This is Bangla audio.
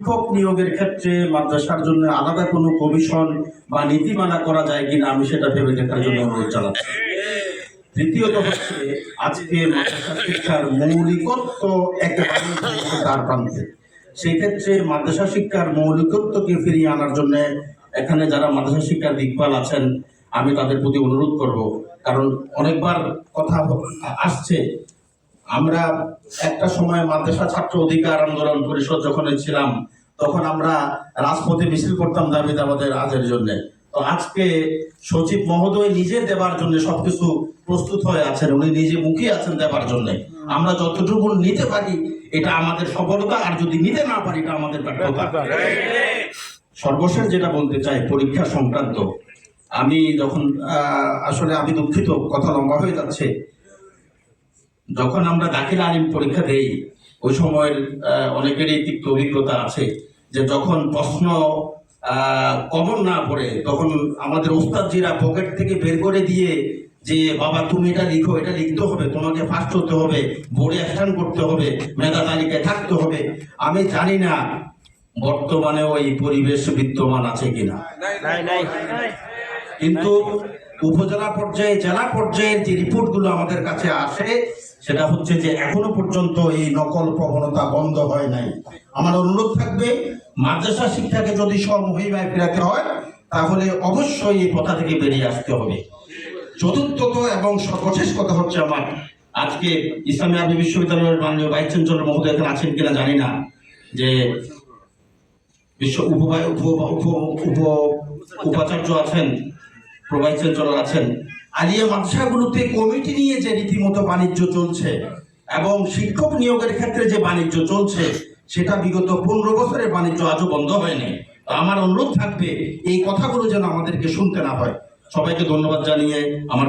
শিক্ষক নিয়োগের ক্ষেত্রে মাদ্রাসার জন্য আলাদা কোনো কমিশন বা নীতিমালা করা যায় কিনা আমি সেটা ভেবে দেখার জন্য অনুরোধ জানাচ্ছি। তৃতীয়ত হচ্ছে, আজকে মাদ্রাসা শিক্ষার মৌলিকত্ব একেবারে তার প্রান্তে। সেই ক্ষেত্রে মাদ্রাসা শিক্ষার মৌলিকত্বকে ফিরিয়ে আনার জন্য এখানে যারা মাদ্রাসা শিক্ষার দিকপাল আছেন, আমি তাদের প্রতি অনুরোধ করব। কারণ অনেকবার কথা আসছে আমরা একটা সময় মাদ্রাসা ছাত্র অধিকার আন্দোলন পরিষদ যখন ছিলাম তখন আমরা রাজপথে মিছিল করতাম দাবি আমাদের আজের জন্য। তো আজকে সচিব মহোদয় নিজে দেবার জন্য সবকিছু প্রস্তুত হয়ে আছেন, উনি নিজে মুখে আছেন দেবার জন্য। আমরা যতটুকু নিতে পারি, এটা আমাদের সফলতা, আর যদি নিতে না পারি, এটা আমাদের সর্বশেষ যেটা বলতে চাই, পরীক্ষা সংক্রান্ত। আমি যখন আসলে আমি দুঃখিত, কথা লম্বা হয়ে যাচ্ছে। যখন আমরা দাখিল আলিম পরীক্ষা দেই ওই সময়ের অনেকেরই তিক্ত অভিজ্ঞতা আছে যে যখন প্রশ্ন কমন না পড়ে তখন আমাদের ওস্তাদজিরা পকেট থেকে বের করে দিয়ে যে বাবা তুমি এটা লিখো এটা লিখতে হবে তোমাকে ফার্স্ট হতে হবে বোর্ডে অ্যাকশন করতে হবে মেধা তালিকায় থাকতে হবে। আমি জানি না বর্তমানে ওই পরিবেশ বিদ্যমান আছে কিনা। কিন্তু উপজেলা পর্যায়ে, জেলা পর্যায়ের যে রিপোর্টগুলো আমাদের কাছে আসে, সেটা হচ্ছে যে এখনও পর্যন্ত এই নকল প্রবণতা বন্ধ হয় নাই। আমার অনুরোধ থাকবে, মাদ্রাসা শিক্ষাকে যদি স্বমহিমায় ফেরাতে হয়, তাহলে অবশ্যই এই কথা থেকে বেরিয়ে আসতে হবে। চতুর্থত এবং সর্বশেষ কথা হচ্ছে আমার, আজকে ইসলামী আরবি বিশ্ববিদ্যালয়ের মাননীয় ভাইস চ্যান্সেলর মহোদয় এখানে আছেন কিনা জানি না, যে বিশ্ব উপাচার্য আছেন প্রভাইস চ্যান্সেলর আছেন। আলিয়া মাদ্রাসাগুলোতে কমিটি নিয়ে যে রীতিমতো বাণিজ্য চলছে এবং শিক্ষক নিয়োগের ক্ষেত্রে যে বাণিজ্য চলছে, সেটা বিগত পনেরো বছরের বাণিজ্য আজও বন্ধ হয়নি। আমার অনুরোধ থাকবে, এই কথাগুলো যেন আমাদেরকে শুনতে না হয়। সবাইকে ধন্যবাদ জানিয়ে আমার